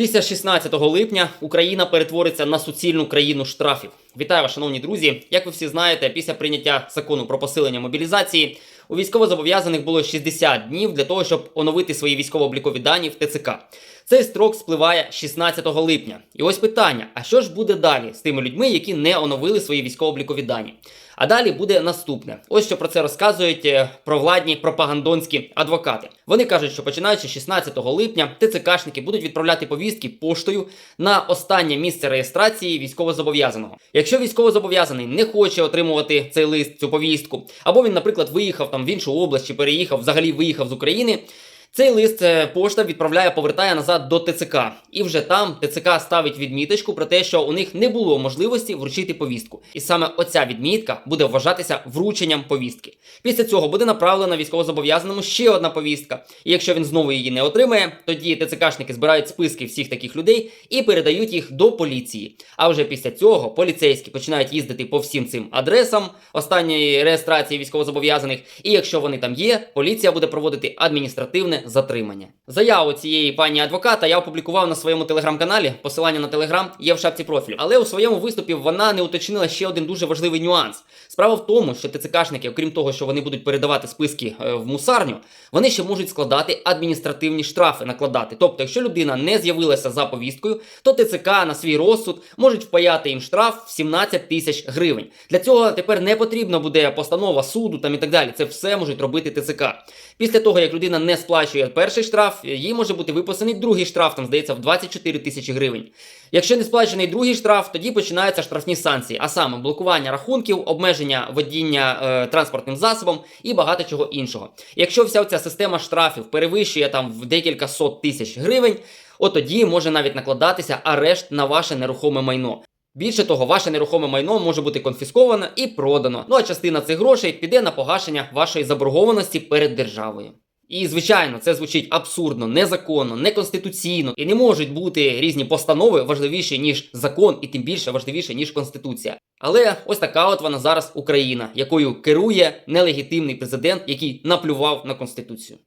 Після 16 липня Україна перетвориться на суцільну країну штрафів. Вітаю вас, шановні друзі. Як ви всі знаєте, після прийняття закону про посилення мобілізації у військовозобов'язаних було 60 днів для того, щоб оновити свої військово-облікові дані в ТЦК. Цей строк спливає 16 липня. І ось питання: а що ж буде далі з тими людьми, які не оновили свої військово-облікові дані? А далі буде наступне. Ось що про це розказують е, провладні пропагандонські адвокати. Вони кажуть, що починаючи з 16 липня ТЦКшники будуть відправляти повістки поштою на останнє місце реєстрації військовозобов'язаного. Якщо військовозобов'язаний не хоче отримувати цей лист, цю повістку, або він, наприклад, виїхав там в іншу область чи переїхав, взагалі виїхав з України. Цей лист е, пошта відправляє, повертає назад до ТЦК, і вже там ТЦК ставить відміточку про те, що у них не було можливості вручити повістку. І саме оця відмітка буде вважатися врученням повістки. Після цього буде направлена військовозобов'язаному ще одна повістка. І якщо він знову її не отримає, тоді ТЦКшники збирають списки всіх таких людей і передають їх до поліції. А вже після цього поліцейські починають їздити по всім цим адресам останньої реєстрації військовозобов'язаних. І якщо вони там є, поліція буде проводити адміністративне затримання. Заяву цієї пані адвоката я опублікував на своєму телеграм-каналі. Посилання на телеграм є в шапці профілю. Але у своєму виступі вона не уточнила ще один дуже важливий нюанс. Справа в тому, що ТЦКшники, окрім того, що вони будуть передавати списки е, в мусарню, вони ще можуть складати адміністративні штрафи накладати. Тобто, якщо людина не з'явилася за повісткою, то ТЦК на свій розсуд можуть впаяти їм штраф в 17 тисяч гривень. Для цього тепер не потрібна буде постанова суду там і так далі. Це все можуть робити ТЦК. Після того, як людина не сплачує перший штраф, їй може бути виписаний другий штраф, там здається, в 24 тисячі гривень. Якщо не сплачений другий штраф, тоді починаються штрафні санкції, а саме блокування рахунків, обмеження водіння е, транспортним засобом і багато чого іншого. Якщо вся ця система штрафів перевищує там в декілька сот тисяч гривень, от тоді може навіть накладатися арешт на ваше нерухоме майно. Більше того, ваше нерухоме майно може бути конфісковано і продано. Ну а частина цих грошей піде на погашення вашої заборгованості перед державою. І звичайно, це звучить абсурдно, незаконно, неконституційно, і не можуть бути різні постанови важливіші ніж закон, і тим більше важливіше ніж конституція. Але ось така от вона зараз Україна, якою керує нелегітимний президент, який наплював на конституцію.